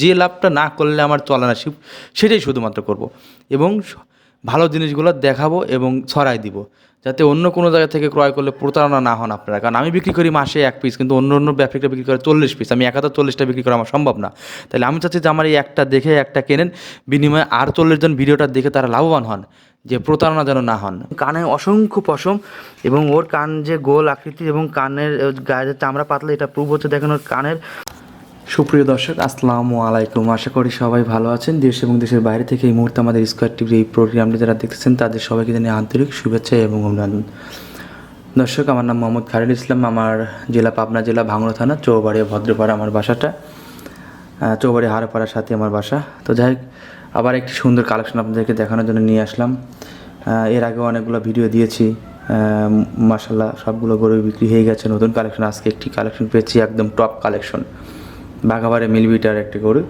যে লাভটা না করলে আমার চলে না সেটাই শুধুমাত্র করব। এবং ভালো জিনিসগুলো দেখাবো এবং ছড়াই দিব, যাতে অন্য কোনো জায়গা থেকে ক্রয় করলে প্রতারণা না হন আপনারা। কারণ আমি বিক্রি করি মাসে এক পিস কিন্তু অন্য অন্য ব্যবসায়িকরা বিক্রি করে চল্লিশ পিস আমি একাত্তর চল্লিশটা বিক্রি করা আমার সম্ভব না। তাহলে আমি চাচ্ছি যে আমার এই একটা দেখে একটা কেনেন, বিনিময়ে আর চল্লিশ জন ভিডিওটা দেখে তারা লাভবান হন, যে প্রতারণা যেন না হন। কানে অসংখ্য পশম এবং ওর কান যে গোল আকৃতি এবং কানের গায়ে চামড়া পাতলা, এটা প্রুভ হচ্ছে দেখেন ওর কানের সুপ্রিয় দর্শক আসসালামু আলাইকুম। আশা করি সবাই ভালো আছেন। দেশ এবং দেশের বাইরে থেকে এই মুহূর্তে আমাদের স্কোয়ার টিভির এই প্রোগ্রামটি যারা দেখতেছেন তাদের সবাইকে জানিয়ে আন্তরিক শুভেচ্ছা এবং অভিনন্দন। দর্শক আমার নাম মোহাম্মদ খালিদ ইসলাম। আমার জেলা পাবনা জেলা ভাঙড়া থানা চৌবাড়িয়া ভদ্রপাড়া আমার বাসাটা। চৌবাড়ি হারপাড়ার সাথে আমার বাসা। তো যাই হোক, আবার একটি সুন্দর কালেকশন আপনাদেরকে দেখানোর জন্য নিয়ে আসলাম। এর আগেও অনেকগুলো ভিডিও দিয়েছি। মাসাল্লাহ সবগুলো গরু বিক্রি হয়ে গেছে। নতুন কালেকশন আজকে একটি কালেকশন পেয়েছি একদম টপ কালেকশন। বাঘাবাড়ি মিলিমিটার একটি গরু,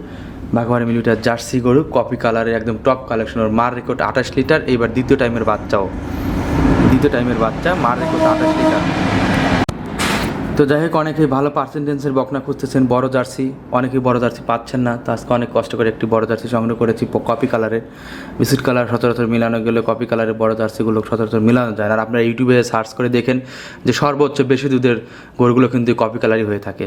বাঘাবাড়ি মিলিমিটার জার্সি গরু, কপি কালারের একদম টপ কালেকশন ওর, মার রেকর্ড আঠাশ লিটার, এইবার দ্বিতীয় টাইমের বাচ্চাও। দ্বিতীয় টাইমের বাচ্চা, মার রেকর্ড আঠাশ লিটার। তো যাই হোক অনেকেই ভালো পার্সেন্টেন্সের বকনা খুঁজতেছেন, বড় জার্সি অনেকেই বড় জার্সি পাচ্ছেন না, তো আজকে অনেক কষ্ট করে একটি বড় জার্সি সংগ্রহ করেছি কপি কালারের বিস্কুট কালার সচরাচর মিলানো গেলে কপি কালারের বড় জার্সিগুলো সচরাচর মিলানো যায় আর আপনারা ইউটিউবে সার্চ করে দেখেন যে সর্বোচ্চ বেশি দুধের গরুগুলো কিন্তু কপি কালারই হয়ে থাকে।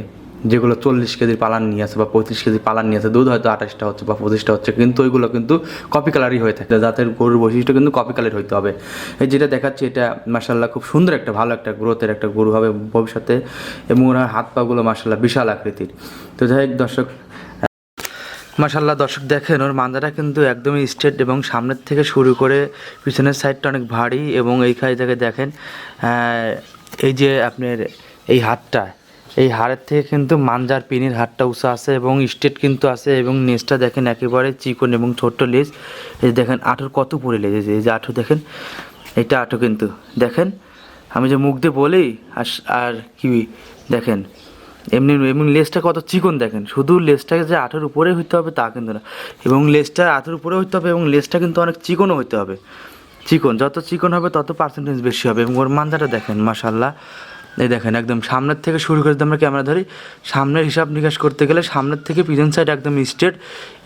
যেগুলো চল্লিশ কেজির পালান নিয়ে আসে বা পঁয়ত্রিশ কেজি পালান নিয়ে আসে দুধ হয়তো আঠাশটা হচ্ছে বা পঁচিশটা হচ্ছে, কিন্তু ওইগুলো কিন্তু কপি কালারই হয়ে থাকে। জাতের গরুর বৈশিষ্ট্য কিন্তু কপি কালার হইতে হবে। এই যেটা দেখাচ্ছি, এটা মার্শাল্লাহ খুব সুন্দর একটা ভালো একটা গ্রোথের একটা গরু হবে ভবিষ্যতে এবং ওনার হাত পাগুলো মার্শাল্লাহ বিশাল আকৃতির। তো যাই হোক দর্শক মাশাল্লাহ দর্শক দেখেন, ওর মাঞ্জাটা কিন্তু একদমই স্ট্রেট এবং সামনের থেকে শুরু করে পিছনের সাইডটা অনেক ভারী এবং এইখানে থেকে দেখেন এই যে আপনার এই হাতটা এই হাড়ের থেকে কিন্তু মাঞ্জার পিনির হাতটা উঁচা আছে এবং স্টেট কিন্তু আছে এবং নেজটা দেখেন একেবারে চিকন এবং ছোট্ট লেজ। এই দেখেন আঠোর কত পরে লেজ এই যে- আঠো দেখেন, এটা আঠো কিন্তু। দেখেন, আমি যে মুখ দিয়ে বলি, আর আর কি দেখেন, এমনি এবং লেজটা কত চিকন দেখেন। শুধু লেজটাকে যে আঠের উপরে হইতে হবে তা কিন্তু না। এবং লেজটা আঠের উপরে হইতে হবে এবং লেজটা কিন্তু অনেক চিকনও হইতে হবে। চিকন, যত চিকন হবে তত পার্সেন্টেজ বেশি হবে এবং ওর মানজাটা দেখেন মাশাল্লাহ এই দেখেন, একদম সামনের থেকে শুরু করে আমরা ক্যামেরা ধরি, সামনের হিসাব নিকাশ করতে গেলে সামনের থেকে পিছন সাইড একদম স্ট্রেট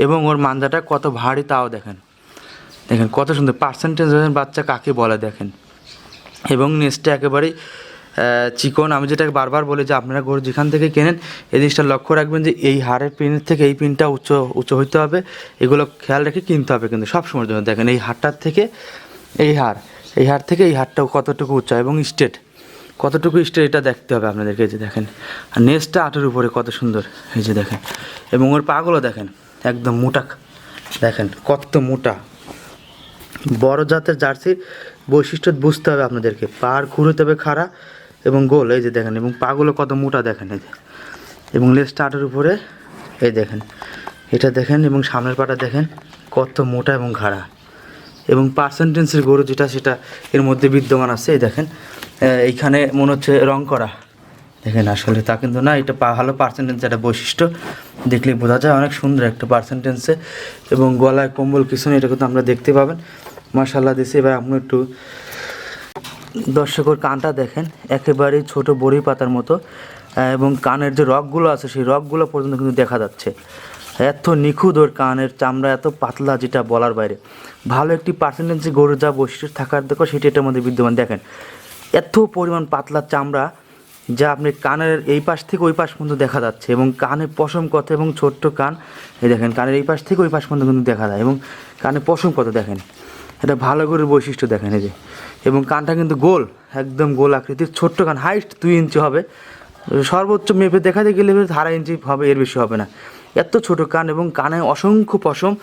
এবং ওর মান্দাটা কত ভারী তাও দেখেন। দেখেন কত সুন্দর পার্সেন্টেজ বাচ্চা কাকে বলে দেখেন। এবং নেক্সটটা একেবারেই চিকন, আমি যেটা বারবার বলি যে আপনারা গরু যেখান থেকে কেনেন, এই জিনিসটা লক্ষ্য রাখবেন যে এই হাড়ের পিনের থেকে এই পিনটা উচ্চ উচ্চ হইতে হবে। এগুলো খেয়াল রেখে কিনতে হবে কিন্তু সবসময়ের জন্য। দেখেন এই হাড়টার থেকে, এই হাড় এই হাড় থেকে এই হাড়টাও কতটুকু উচ্চ এবং স্ট্রেট কতটুকু স্ট্রেট এটা দেখতে হবে আপনাদেরকে এই যে দেখেন। আর নেক্সটটা আটের উপরে কত সুন্দর, এই যে দেখেন। এবং ওর পাগুলো দেখেন, একদম মোটা দেখেন, কত মোটা। বড় জাতের জার্সির বৈশিষ্ট্য বুঝতে হবে আপনাদেরকে। পাড় খুঁড়তে হবে খাড়া এবং গোল, এই যে দেখেন, এবং পাগুলো কত মোটা দেখেন, এই যে। এবং লেজ স্টার্টের উপরে, এই দেখেন। এটা দেখেন, এবং সামনের পাটা দেখেন, কত মোটা এবং খাড়া। এবং পার্সেন্টেন্সের গরু যেটা, সেটা এর মধ্যে বিদ্যমান আছে, এই দেখেন। এইখানে মনে হচ্ছে রং করা। দেখেন, আসলে তা কিন্তু না, এটা ভালো পার্সেন্টেন্স একটা বৈশিষ্ট্য। দেখলেই বোঝা যায়, অনেক সুন্দর একটা পার্সেন্টেন্সে এবং গলায় কম্বল কিছু নেই, এটা কিন্তু আমরা দেখতে পাবেন। মার্শাল্লাহ দিছে এবার আপনি একটু দর্শকর কানটা দেখেন একেবারেই ছোট বড়ি পাতার মতো এবং কানের যে রগগুলো আছে, সেই রগগুলো পর্যন্ত কিন্তু দেখা যাচ্ছে। এত নিখুঁত ওর কানের চামড়া, এত পাতলা যেটা বলার বাইরে। ভালো একটি পার্সেন্টেন্সে গরুর যা বৈশিষ্ট্য থাকার দেখো, সেটি এটার মধ্যে বিদ্যমান। দেখেন, এত পরিমাণ পাতলা চামড়া যা আপনি কানের এই পাশ থেকে ওই পাশ পর্যন্ত দেখা যাচ্ছে এবং কানে পশম কত এবং ছোট্ট কান, এই দেখেন, কানের এই পাশ থেকে ওই পাশ পর্যন্ত কিন্তু দেখা যায় এবং কানে পশম কত দেখেন। এটা ভালো করে বৈশিষ্ট্য দেখেন এই যে। এবং কানটা কিন্তু গোল, একদম গোল আকৃতির, ছোট্ট কান হাইট দুই ইঞ্চি হবে। সর্বোচ্চ মেপে দেখাতে গেলে আড়াই ইঞ্চি হবে, এর বেশি হবে না। এত ছোট কান এবং কানে অসংখ্য পশম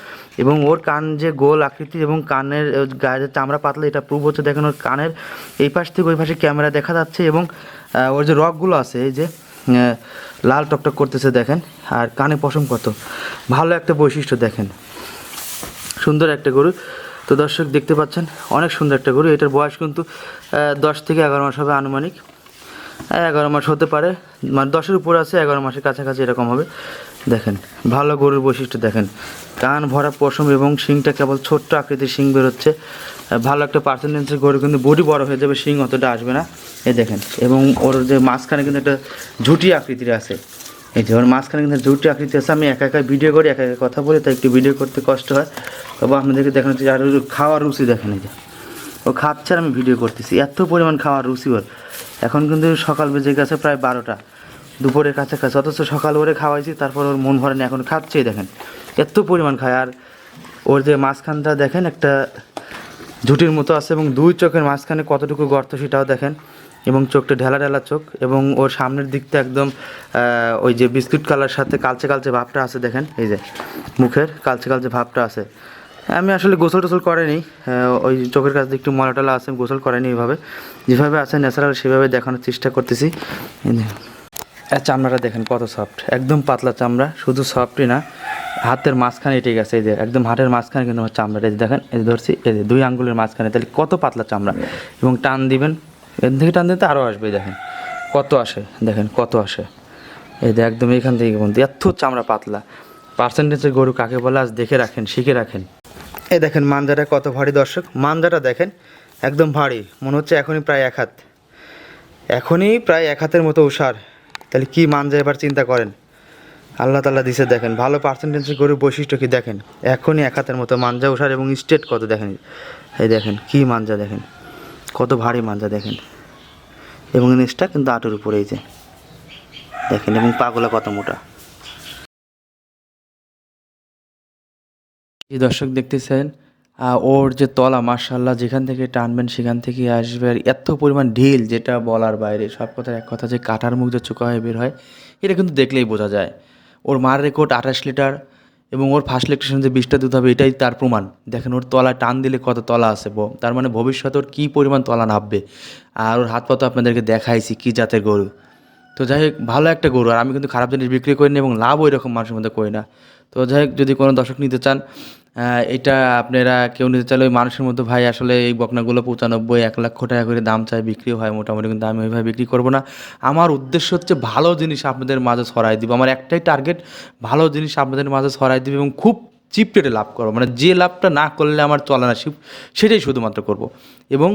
এবং ওর কান যে গোল আকৃতি এবং কানের গায়ে চামড়া পাতলা এটা প্রুভ হচ্ছে, দেখেন ওর কানের এই পাশ থেকে ওই পাশে ক্যামেরা দেখা যাচ্ছে এবং ওর যে রকগুলো আছে, এই যে লাল টকটক করতেছে, দেখেন, আর কানে পশম কত। ভালো একটা বৈশিষ্ট্য, দেখেন। সুন্দর একটা গরু। তো দর্শক দেখতে পাচ্ছেন, অনেক সুন্দর একটা গরু। এটার বয়স কিন্তু দশ থেকে এগারো মাস হবে আনুমানিক। এগারো মাস হতে পারে মানে দশের উপরে আছে, এগারো মাসের কাছাকাছি এরকম হবে। দেখেন, ভালো গরুর বৈশিষ্ট্য দেখেন। কান ভরা পশম এবং শিংটা কেবল ছোট্ট আকৃতির শিং বেরোচ্ছে। ভালো একটা পার্সেন্টেন্সের গরু কিন্তু বডি বড় হয়ে যাবে, শিং অতটা আসবে না। এই দেখেন, এবং ওর যে মাঝখানে কিন্তু একটা ঝুটি আকৃতির আছে। এই যে ওর মাঝখানে কিন্তু ঝুটি আকৃতি আছে, আমি একা একা ভিডিও করি, একা একা কথা বলি, তাই একটু ভিডিও করতে কষ্ট হয়। তবে আপনাদেরকে দেখানো হচ্ছে আর খাওয়ার রুচি দেখেন এই যে। ও খাচ্ছে আর আমি ভিডিও করতেছি। এত পরিমাণ খাওয়ার রুচি ওর। এখন কিন্তু সকাল বেজে গেছে প্রায় বারোটা। দুপুরের কাছাকাছি অথচ সকাল ওরে খাওয়াইছি, তারপর ওর মন ভরে না, এখন খাচ্ছেই দেখেন। এত পরিমাণ খায়। আর ওর যে মাঝখানটা দেখেন, একটা ঝুটির মতো আছে এবং দুই চোখের মাঝখানে কতটুকু গর্ত সেটাও দেখেন। এবং চোখটা ঢেলা ঢেলা চোখ এবং ওর সামনের দিকটা একদম ওই যে বিস্কুট কালার সাথে কালচে কালচে ভাবটা আছে, দেখেন, এই যে মুখের কালচে কালচে ভাবটা আছে। আমি আসলে গোসল টোসল করেনি ওই চোখের কাছে একটু মলা টলা আছে গোসল করেনি এইভাবে। যেভাবে আছে ন্যাচারাল সেভাবে দেখানোর চেষ্টা করতেছি। চামড়াটা দেখেন কত সফট একদম পাতলা চামড়া, শুধু সফটই না, হাতের মাঝখানে এটে গেছে এই যে, একদম হাতের মাঝখানে কিন্তু আমার চামড়াটা, এই দেখেন, এই ধরছি, এই যে দুই আঙ্গুলের মাঝখানে, তাহলে কত পাতলা চামড়া। এবং টান দিবেন, এর থেকে টান দিতে আরও আসবে দেখেন, কত আসে, দেখেন, কত আসে। এই যে একদম এখান থেকে বন্ধু এত চামড়া পাতলা। পার্সেন্টেজের গরু কাকে বলে, আজ দেখে রাখেন, শিখে রাখেন। এ দেখেন মাঞ্জাটা কত ভারী, দর্শক। মাঞ্জাটা দেখেন, একদম ভারী, মনে হচ্ছে এখনই প্রায় এক হাত। এখনই প্রায় এক হাতের মতো উষার তাহলে কি মানজা এবার চিন্তা করেন? আল্লাহ তাল্লাহ দিছে দেখেন, ভালো পার্সেন্টেজের গরুর বৈশিষ্ট্য কি দেখেন? এখনই এক হাতের মতো মানজা উষার এবং স্টেট কত দেখেন? এই দেখেন, কি মানজা দেখেন? কত ভারী মানজা দেখেন? এবং নিচটা কিন্তু আটুর উপরে এই যে। দেখেন, এবং পাগলা কত মোটা? এই দর্শক দেখতেছেন ওর যে তলা মার্শাল্লাহ যেখান থেকে টানবেন সেখান থেকে আসবে। আর এত পরিমাণ ঢিল, যেটা বলার বাইরে, সব কথার এক কথা যে কাটার মুখ যে চোখা হয়ে বের হয়, এটা কিন্তু দেখলেই বোঝা যায়। ওর মার রেকর্ড আঠাশ লিটার এবং ওর ফার্স্ট ইলেকট্রেশন যে বিশটা দুধ হবে, এটাই তার প্রমাণ। দেখেন, ওর তলা টান দিলে কত তলা আছে তার মানে ভবিষ্যতে ওর কী পরিমাণ তলা নামবে আর ওর হাত পা তো আপনাদেরকে দেখাইছি, কী জাতের গরু। তো যাই হোক, ভালো একটা গরু, আর আমি কিন্তু খারাপ জিনিস বিক্রি করি না এবং লাভ ওই রকম মানুষের মধ্যে করি না। তো যাই হোক, যদি কোনো দর্শক নিতে চান এটা আপনারা কেউ নিতে চাইলে ওই মানুষের মতো ভাই, আসলে এই বকনাগুলো পঁচানব্বই, এক লক্ষ টাকা করে দাম চায় বিক্রি হয় মোটামুটি, কিন্তু আমি ওইভাবে বিক্রি করব না। আমার উদ্দেশ্য হচ্ছে ভালো জিনিস আপনাদের মাঝে ছড়াই দিব। আমার একটাই টার্গেট ভালো জিনিস আপনাদের মাঝে ছড়াই দিব এবং খুব চিপ রেটে লাভ করব। মানে যে লাভটা না করলে আমার চলে না সেটাই শুধুমাত্র করব। এবং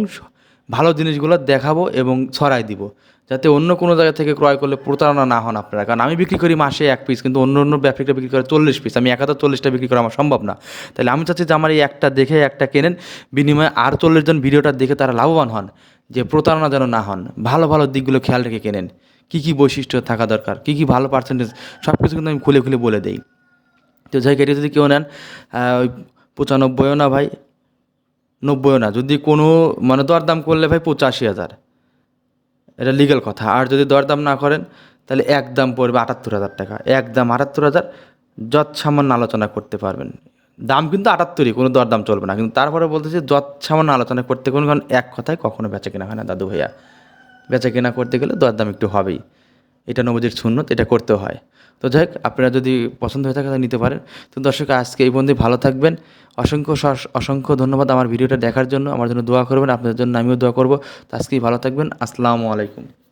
ভালো জিনিসগুলো দেখাবো এবং ছড়াই দিব, যাতে অন্য কোনো জায়গা থেকে ক্রয় করলে প্রতারণা না হন আপনারা। কারণ আমি বিক্রি করি মাসে এক পিস কিন্তু অন্য অন্য ব্যবসায়িকরা বিক্রি করে চল্লিশ পিস আমি একাত্তর চল্লিশটা বিক্রি করা আমার সম্ভব না। তাহলে আমি চাচ্ছি যে আমার এই একটা দেখে একটা কেনেন, বিনিময়ে আর চল্লিশ জন ভিডিওটা দেখে তারা লাভবান হন, যে প্রতারণা যেন না হন। ভালো ভালো দিকগুলো খেয়াল রেখে কেনেন। কী কী বৈশিষ্ট্য থাকা দরকার? কী কী ভালো পার্সেন্টেজ সব কিছু কিন্তু আমি খুলে খুলে বলে দিই। তো যাই এটা যদি কেউ নেন ওই পঁচানব্বইও না ভাই নব্বইও না, যদি কোনো মানে দরদাম করলে ভাই পঁচাশি হাজার। এটা লিগ্যাল কথা। আর যদি দরদাম না করেন, তাহলে এক দাম পড়বে আটাত্তর হাজার টাকা। এক দাম আটাত্তর হাজার যৎ সামান্য আলোচনা করতে পারবেন। দাম কিন্তু আটাত্তরই, কোনো দরদাম চলবে না। কিন্তু তারপরে বলতেছি যৎ সামান্য আলোচনা করতে কোনো কারণ এক কথায় কখনো বেচা কেনা হয় না, দাদু ভাইয়া। বেচা কেনা করতে গেলে দরদাম একটু হবেই। এটা নবজির সুন্নত, এটা করতে হয়। তো যাই হোক, আপনারা যদি পছন্দ হয়ে থাকে তাহলে নিতে পারেন। তো দর্শক, আজকে এই বন্ধু ভালো থাকবেন। অসংখ্য অসংখ্য ধন্যবাদ আমার ভিডিওটা দেখার জন্য। আমার জন্য দোয়া করবেন, আপনাদের জন্য আমিও দোয়া করব। তো আজকেই ভালো থাকবেন। আসসালামু আলাইকুম।